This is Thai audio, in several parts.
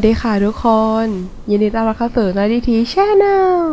วัสดีค่ะทุกคน ยินดีต้อนรับเข้าสู่น o ดีทีชแนล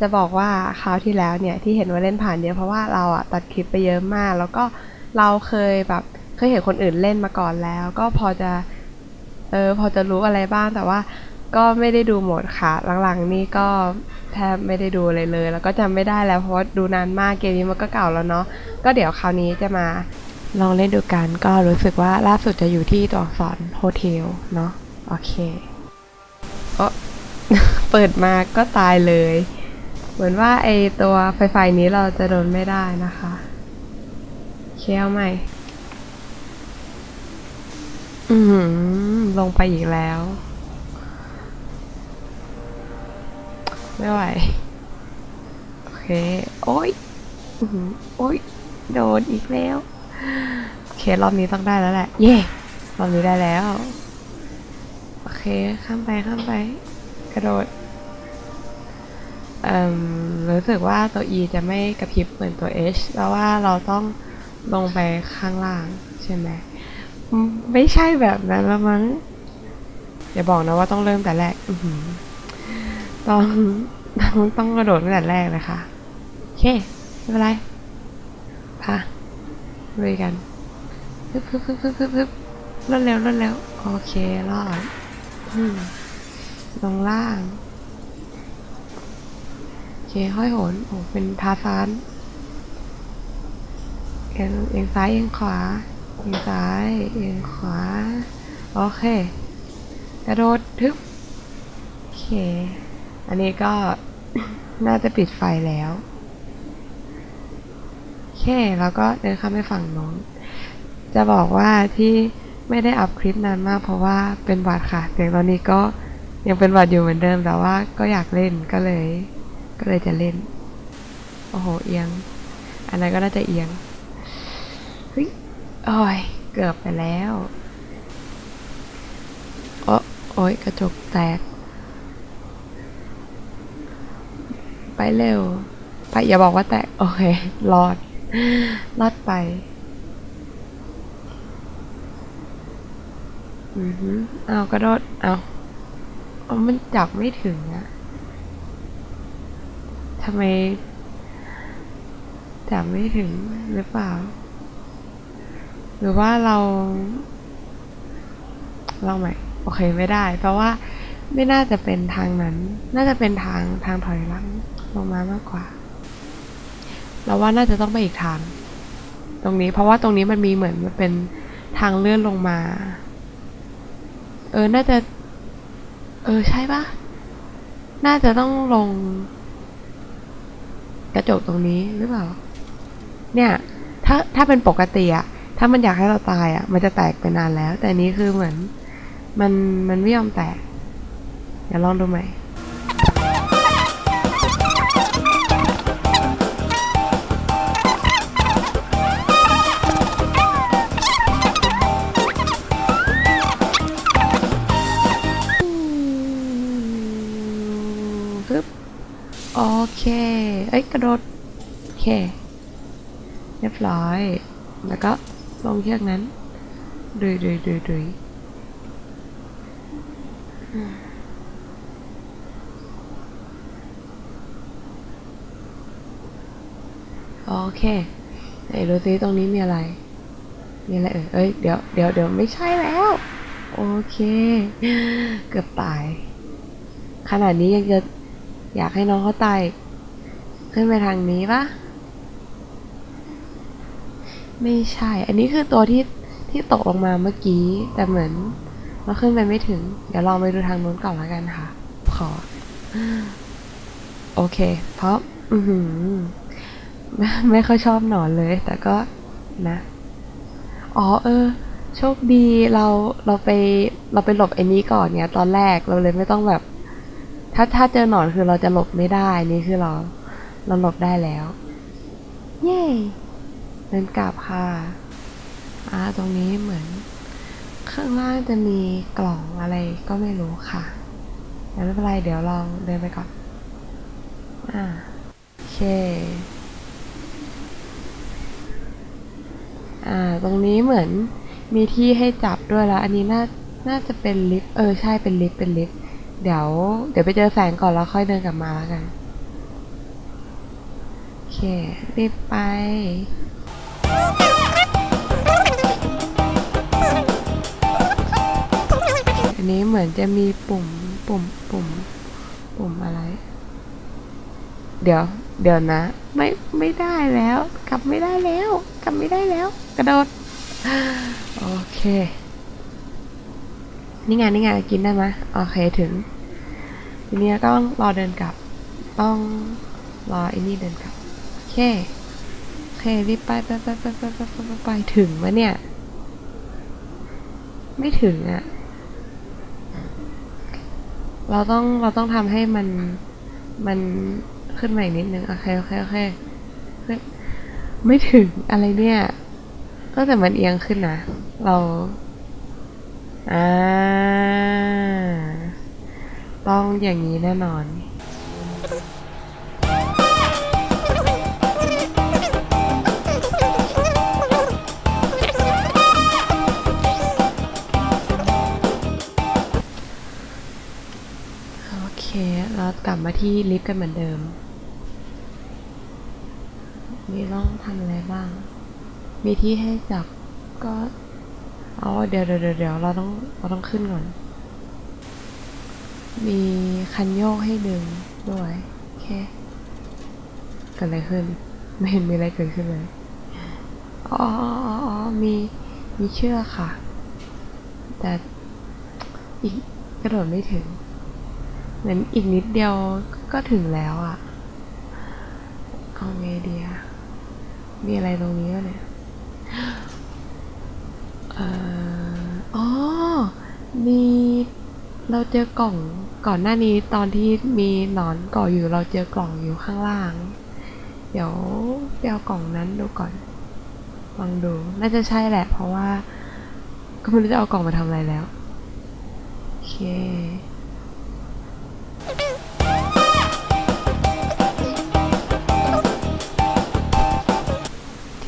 จะบอกว่าคราวที่แล้วเนี่ย ที่เห็นว่าเล่นผ่านเยอะเพราะว่าเราอะตัดคลิปไปเยอะมาก แล้วก็เราเคยแบบเคยเห็นคนอื่นเล่นมาก่อนแล้ว ก็พอจะเออพอจะรู้อะไรบ้างแต่ว่าก็ไม่ได้ดูหมดค่ะ หลังๆนี่ก็แทบไม่ได้ดูเลยเลย แล้วก็จำไม่ได้แล้วเพราะว่าดูนานมากเกมนี้มันก็เก่าแล้วเนาะก็เดี๋ยวคราวนี้จะมาลองเล่นดูกันก็รู้สึกว่าล่าสุดจะอยู่ที่ตัวอักษรโฮเทลเนาะ โอเคเออเปิดมาก็ตายเลย เหมือนว่าไอตัวไฟไฟนี้เราจะโดนไม่ได้นะคะเคี้ยวใหม่ อืมลงไปอีกแล้ว ไม่ไหว โอเค โอ้ยอื้อหือโอ้ย โดนอีกแล้ว โอเค รอบนี้ต้องได้แล้วแหละ เย่ รอบนี้ได้แล้ว ข้ามไปข้ามไป กระโดดเอ่มรู้สึกว่าตัว E จะไม่กระพริบเหมือนตัว H แล้วว่าเราต้องลงไปข้างล่างใช่ไหม ไม่ใช่แบบนั้นละมั้งอย่าบอกนะว่าต้องเริ่มแต่แรกต้องต้องต้องกระโดดตั้งแต่แรกเลยค่ะโอเคไม่เป็นไรพาลุยกัน ฮึบฮึบฮึบฮึบฮึบรวดเร็วรวดเร็ว โอเครอด ลงล่าง โอเค ห้อยโหนโอ้เป็นทาซานเอียงเอียงซ้ายเอียงขวาเอียงซ้ายเอียงขวา โอเคกระโดดทึบโอเค อันนี้ก็น่าจะปิดไฟแล้วโอเคแล้วก็เดินข้ามไปฝั่งน้นจะบอกว่าที่ ไม่ได้อัพคลิปนานมากเพราะว่าเป็นหวัดค่ะเสียงตอนนี้ก็ยังเป็นหวัดอยู่เหมือนเดิมแต่ว่าก็อยากเล่นก็เลย ก็เลยจะเล่น โอ้โห เอียง อันนั้นก็น่าจะเอียงเฮ้ยโอ้ยเกือบไปแล้วโอ้โอ้ยกระจกแตก ไปเร็ว ไปอย่าบอกว่าแตก โอเครอดรอดไป อือฮึเอากระโดด เอาเอามันจับไม่ถึงอะทำไมจับไม่ถึงหรือเปล่า หรือว่าเราลองใหม่ โอเคไม่ได้ เพราะว่าไม่น่าจะเป็นทางนั้น น่าจะเป็นทางทางถอยหลังลงมามากกว่า เราว่าน่าจะต้องไปอีกทาง ตรงนี้เพราะว่าตรงนี้มันมีเหมือนมันเป็นทางเลื่อนลงมา ออ น่าจะ เออ ใช่ปะน่าจะต้องลง กระจกตรงนี้หรือเปล่า เนี่ย ถ้าถ้าเป็นปกติอะถ้ามันอยากให้เราตายอะมันจะแตกไปนานแล้ว แต่นนี้คือเหมือน มันมันไม่ยอมแตก เดี๋ยวลองดูใหม่ ระโดด โอเค เรียบร้อย แล้วก็ลงเชือกนั้นดุยดุยดุยดุยโอเคไหนดูซิตรงนี้มีอะไร มีอะไรเอ่ยเอ้ย เดี๋ยวเดี๋ยวเดี๋ยวไม่ใช่แล้ว โอเค เกือบตาย ขนาดนี้ยังจะอยากให้น้องเขาตาย ขึ้นไปทางนี้ปะไม่ใช่ อันนี้คือตัวที่ที่ตกลงมาเมื่อกี้ แต่เหมือนเราขึ้นไปไม่ถึง เดี๋ยวลองไปดูทางนู้นก่อนล้วกันค่ะ ขอ โอเค เพราะ อืไม่ไม่ค่อยชอบหนอนเลย แต่ก็นะ อ๋อเออ โชคดีเราเราไปเราไปหลบไอ้นี้ก่อนเนี่ย ตอนแรกเราเลยไม่ต้องแบบ ถ้าถ้าเจอหนอนคือเราจะหลบไม่ได้นี่คือเรา เราหลบได้แล้ว เย้เดินกลับค่ะอ่าตรงนี้เหมือน ข้างล่างจะมีกล่องอะไรก็ไม่รู้ค่ะแต่ไม่เป็นไรเดี๋ยวลองเดินไปก่อน อ่าโอเค อ่า ตรงนี้เหมือนมีที่ให้จับด้วยแล้ว อันนี้น่า น่าจะเป็นลิฟต์ เออ ใช่ เป็นลิฟต์ เป็นลิฟต์ เดี๋ยว เดี๋ยวไปเจอแสงก่อนแล้วค่อยเดินกลับมาแล้วกันโอ เครีบไปอันนี้เหมือนจะมีปุ่มปุ่มปุ่มปุ่มอะไร เดี๋ยว เดี๋ยวนะ ไม่ไม่ได้แล้ว กลับไม่ได้แล้ว กลับไม่ได้แล้ว กระโดด โอเค นี่ไงนี่ไงกินได้ไหมโอเคถึง ทีนี้ต้องรอเดินกลับ ต้องรอไอ้นี่เดินกลับ เคโอเครีบไปไปไปไปไปไปไปไปไปถึงวะเนี่ย ไม่ถึงอะเราต้องเราต้องทำให้มันมันขึ้นมาอีกนิดนึง โอเค โอเค โอเคไม่ถึงอะไรเนี่ยก็แต่มันเอียงขึ้นนะ เรา อ่า ต้องอย่างนี้แน่นอน กลับมาที่ลิฟต์กันเหมือนเดิม มีต้องทำอะไรบ้าง มีที่ให้จับก็อ๋อเดี๋ยวเดี๋ยวเดี๋ยวเดี๋ยวเราต้องเราต้องขึ้นก่อน มีคันโยกให้ดึงด้วยโอเคเกิดอะไรขึ้น ไม่เห็นมีอะไรเกิดขึ้นเลย อ๋ออ๋ออ๋ออ๋อมีมีเชือกค่ะ แต่อีกกระโดดไม่ถึง เหมือนอีกนิดเดียวก็ถึงแล้วอะ่ะ เอาไงดีอะมีอะไรตรงนี้วะเนี่ยเอ่ออ๋อ มีเราเจอกล่องก่อนหน้านี้ตอนที่มีหนอนก่ออยู่เราเจอกล่องอยู่ข้างล่าง เดี๋ยวไปเอากล่องนั้นดูก่อนลองดู น่าจะใช่แหละ เพราะว่า ก็ไม่รู้จะเอากล่องมาทำอะไรแล้ว โอเค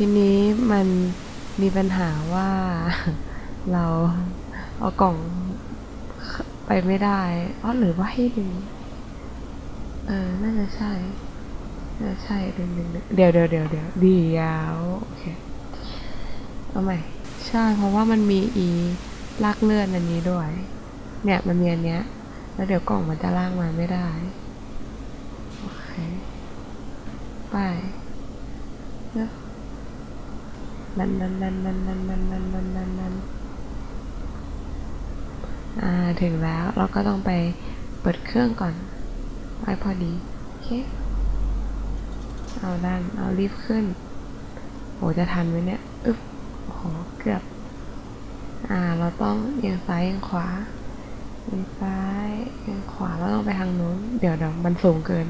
ทีนี้มันมีปัญหาว่าเราเอากล่องไปไม่ได้อ๋อหรือว่าให้ดึง เออ น่าจะใช่ น่าจะใช่ดึงดึงดึงเดี๋ยวเดี๋ยวเดี๋ยวเดี๋ยวเดี๋ยวโอเค เอาใหม่ ใช่ เพราะว่ามันมีอีลากเลื่อนอันนี้ด้วย เนี่ยมันมีอันเนี้ย แล้วเดี๋ยวกล่องมันจะลากมาไม่ได้ โอเค ไปเนอะ นั่นนั่นนั่นนั่นนั่นนั่นนั่นนั่นนั่นนั่นอ่าถึงแล้วเราก็ต้องไปเปิดเครื่องก่อนไว้พอดีโอเคเอาด้านเอารีบขึ้นโหจะทันไหมเนี่ยอึ๊บโอ้โหเกือบ อ่าเราต้องเอียงซ้ายเอียงขวาเอียงซ้ายเอียงขวาแล้วต้องไปทางนู้นเดี๋ยวเดี๋ยวมันสูงเกิน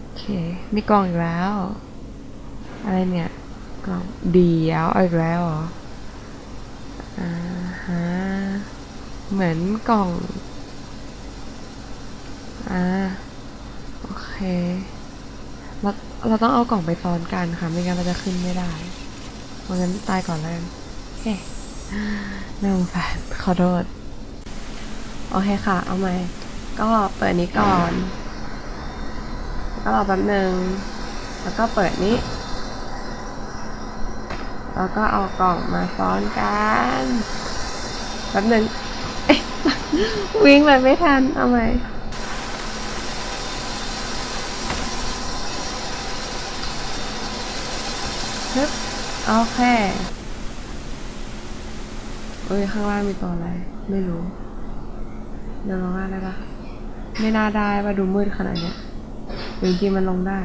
โอเคมีกล่องอีกแล้ว อะไรเนี่ย กล่องเดียวอีกแล้วเหรออ่าฮะเหมือนกล่องอ่าโอเคเราเราต้องเอากล่องไปซ้อนกันค่ะ ไม่งั้นเราจะขึ้นไม่ได้เพราะงั้นตายก่อนแล้วเฮ้น่าสงสารขอโทษโอเคค่ะ เอาใหม่ ก็เปิดนี้ก่อน แล้วก็รอแป๊บหนึ่ง แล้วก็เปิดนี้ แล้วก็เอากล่องมาซ้อนกันแป๊บหนึ่งวิ่งไปไม่ทัน เอาใหมฮึบโอเคเอ้ย ข้างล่างมีตัวอะไร ไม่รู้ เดินลงล่างได้ปะไม่น่าได้ว่าดูมืดขนาดเนี้ยหรือจริงมันลงได้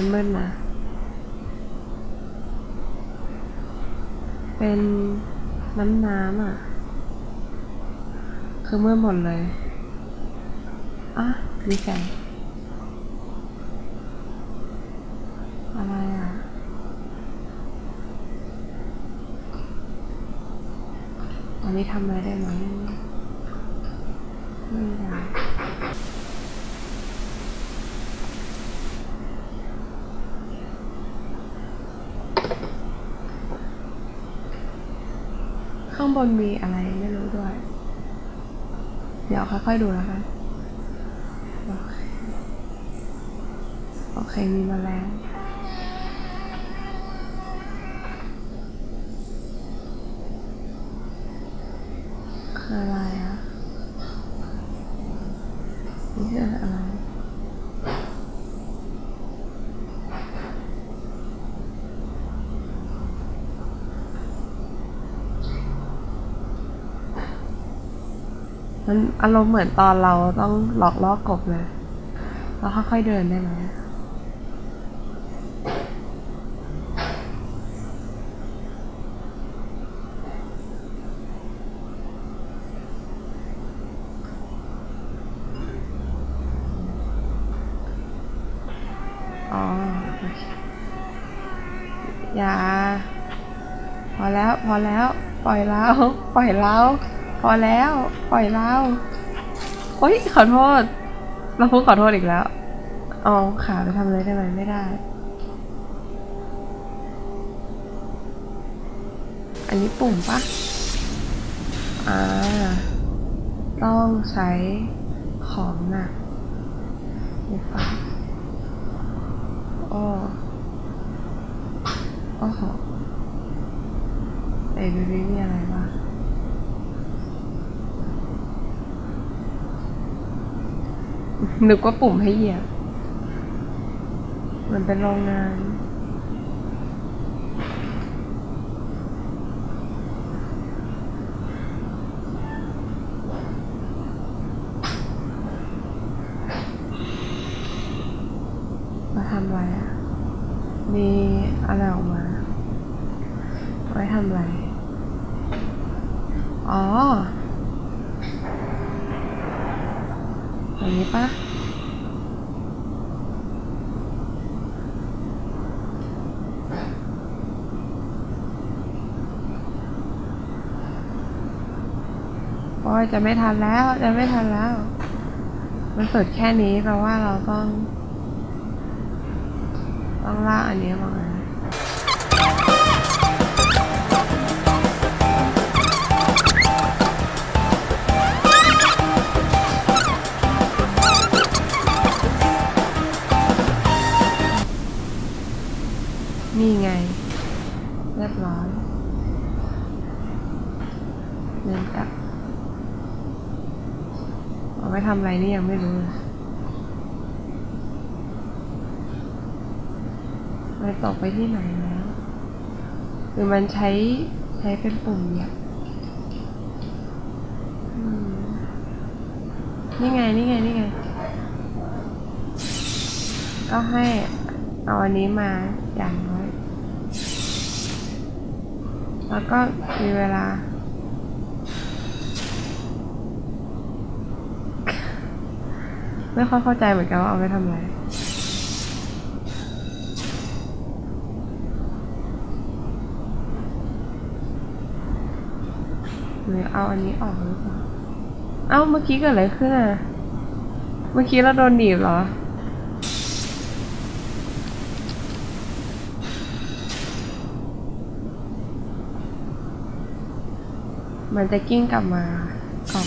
มันมืดนะ เป็นน้ำน้ำอะ คือมืดหมดเลย อะมีแสงอะไรอะตอนนี้ทำอะไรได้ไหมไม่ได้างบนมีอะไรไม่รู้ด้วย เดี๋ยวค่อยๆดูนโอเคโอเค มีมาแล้วอะไรอะ นี่คืออะไร มันอารมณ์เหมือนตอนเราต้องหลอกล่อกบเลยแล้วค่อยๆเดินได้ไหมอ๋อย่า พอแล้ว พอแล้ว ปล่อยเราปล่อยเรา พอแล้ว ปล่อยเราโอ๊ยขอโทษเราพูดขอโทษอีกแล้ว เอาขาไปทำอะไรได้ไหมไม่ได้ อันนี้ปุ่มปะอ่า ต้องใช้ของหนักนี่ปะโอ้โอ้โหเอ้ยดูดิมีอะไรบ้าง นึกว่าปุ่มให้เหยียบมันเป็นโรงงาน มาทำอะไรอะ มีอะไรออกมา ไว้ทำอะไร อ๋อ อย่างนี้ปะโอ้ยจะไม่ทันแล้ว จะไม่ทันแล้ว มันสุดแค่นี้แปลว่าเราต้อง ต้องลากอันนี้มา ไปที่ไหนแล้วหรือมันใช้ใช้เป็นปุ่มเนี่ยนี่ไง นี่ไง นี่ไง ก็ให้เอาอันนี้มาอย่างน้อย แล้วก็มีเวลา ไม่ค่อยเข้าใจเหมือนกันว่าเอาไปทำอะไร หรือเอาอันนี้ออกหรือเปล่าเอ้าเมื่อกี้เกิดอะไรขึ้นอะ เมื่อกี้เราโดนหนีบเหรอ มันจะกิ้งกลับมากล่อง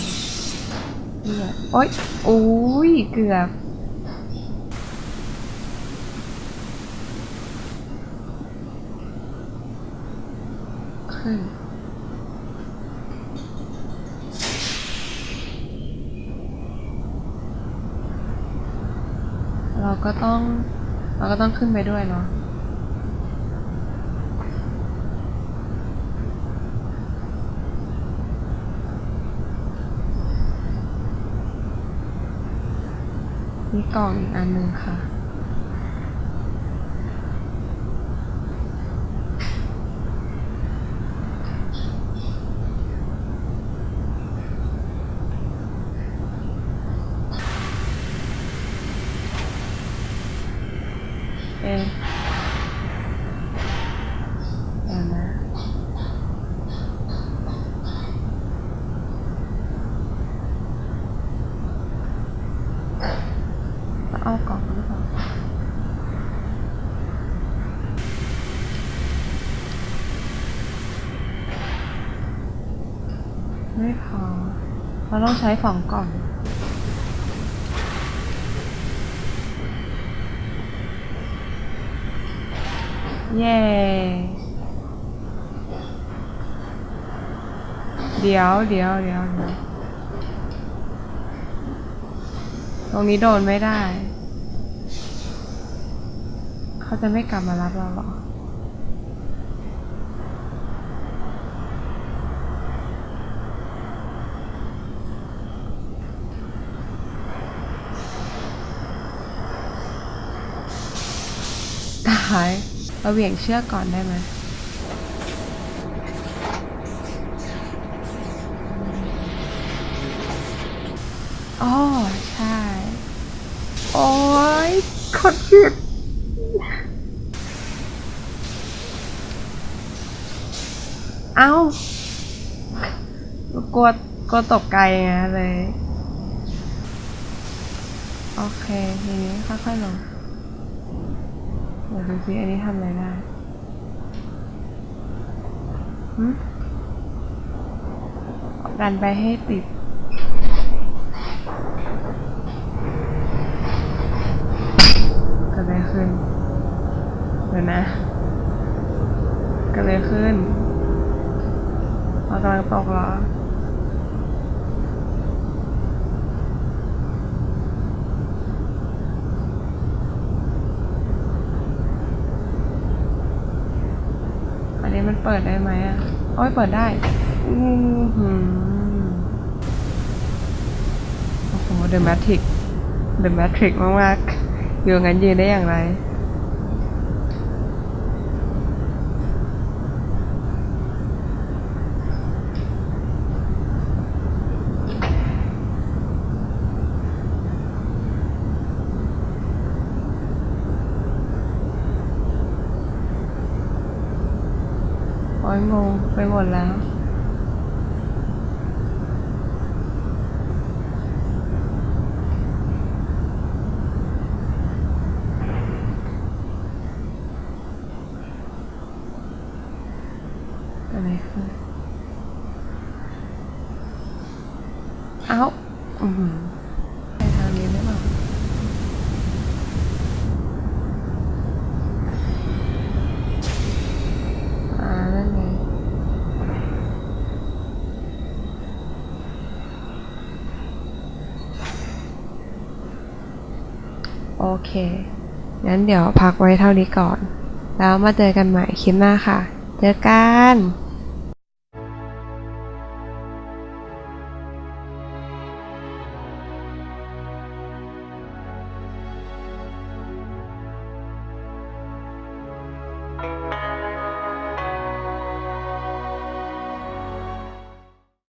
เนี่ยโอ๊ยโอ้ยเกือบ ขึ้น เรา ก็ต้อง เราก็ต้องขึ้นไปด้วยเนาะมีกล่องอีกอันหนึ่งค่ะ เอ๊ะเดี๋ยวนะ จะเอากล่องหรือเปล่า ไม่พอ เราต้องใช้สองก่องเย้เดี๋ยวเดี๋ยวเดี๋ยวเดี๋ยวตรงนี้โดนไม่ได้ เขาจะไม่กลับมารับเราหรอายเราเหวี่ยงเชือกก่อนได้ไหมอ๋อใช่ โอ้ยกดผิดเอ้ากลัวกลัวตกไกลไงเลย โอเค ทีนี้ค่อยๆลง ดี๋ยวดูซิอันนี้ทำอะไรได้ดันไปให้ติด เกิดอะไรขึ้นเดี๋ยวนะเกิดอะไรขึ้นเรากำลังตกเหรอ อันนี้มัน เปิดได้ไหมอะโอ้ยเปิดได้อือหือโอ้โหเดอะแมทริกเดอะแมทริกมากๆอยู่งั้นยืนได้อย่างไร อยงงไปหมดแล้ว เค งั้นเดี๋ยวพักไว้เท่านี้ก่อน แล้วมาเจอกันใหม่คลิปหน้าค่ะ เจอกัน